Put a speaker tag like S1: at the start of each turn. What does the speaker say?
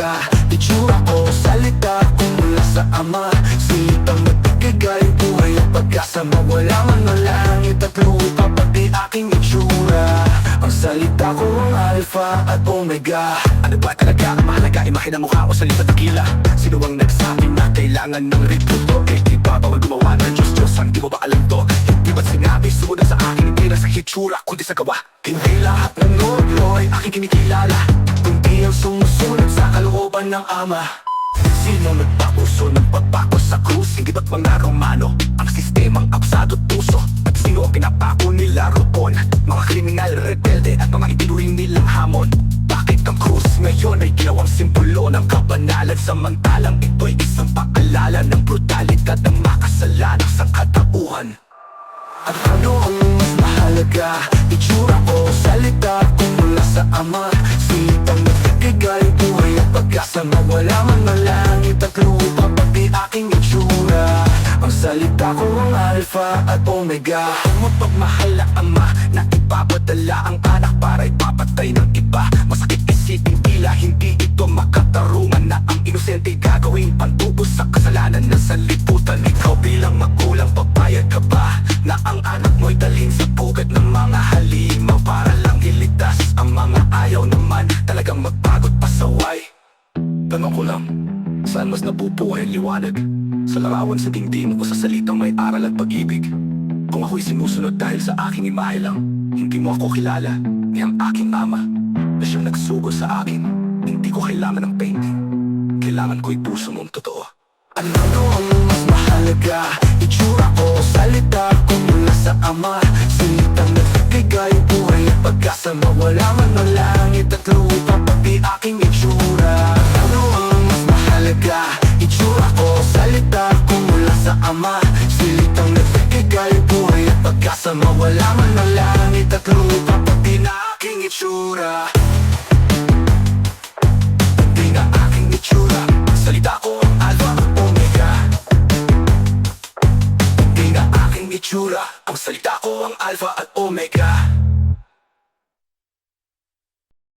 S1: ka Itsura o salita Kung mula sa ama Silipang matigagay Buhay ang pagkasama Wala man malangit At lupa pati aking itsura Ang salita ko ang alpha at omega Ano ba talaga ang mahalaga? Imahin ang mukha o salita at kila Sino ang nagsabi na kailangan ng reputo? Eh di ba bawal gumawa ng Diyos Diyos? Ang di mo ba alam to? Hindi ba't sinabi? Suod sa akin Hindi na sa hitsura kundi sa gawa Hindi lahat ng norloy aking kinikilala ng Ama Sino nagpapuso ng pagpako sa krus? Hindi ba't mga Romano? Ang sistemang absado tuso At sino ang pinapako nila roon? Mga kriminal, rebelde at mga itinuring nilang hamon Bakit ang krus ngayon ay ginawang simbolo ng kabanalan Samantalang ito'y isang paalala ng brutalidad ng makasalanang sangkatauhan at ano ang mas mahalaga? Pag-asa Mawala man ng langit at lupa Pati aking itsura. Ang salita ko ang alpha at omega. Ang mapagmahal na ama Na ipapadala ang anak para ipapatay ng iba. Masakit isipin tila hindi ito makatarungan Na ang inosente gagawin pantubos sa kasalanan ng sanlibutan Tanong ko lang, saan mas nabubuhay ang liwanag? Sa larawan sa dingding o sa salitang may aral at pag-ibig? Kung ako'y sinusunod dahil sa aking imahe lang Hindi mo ako kilala, ni ang aking ama Na siyang nagsugo sa akin Hindi ko kailangan ng painting Kailangan ko'y puso mong totoo Ano ang mas mahalaga? Itsura o salita kung mula sa ama Salitang nagbibigay buhay at pag-asa Mawala man ng langit at lupa Pati aking itsura pag-asa Mawala man ng langit at lupa Pati na aking itsura. Hindi na aking itsura. Salita ko ang at omega. Hindi na aking itsura. Ang salita ko ang alpha at omega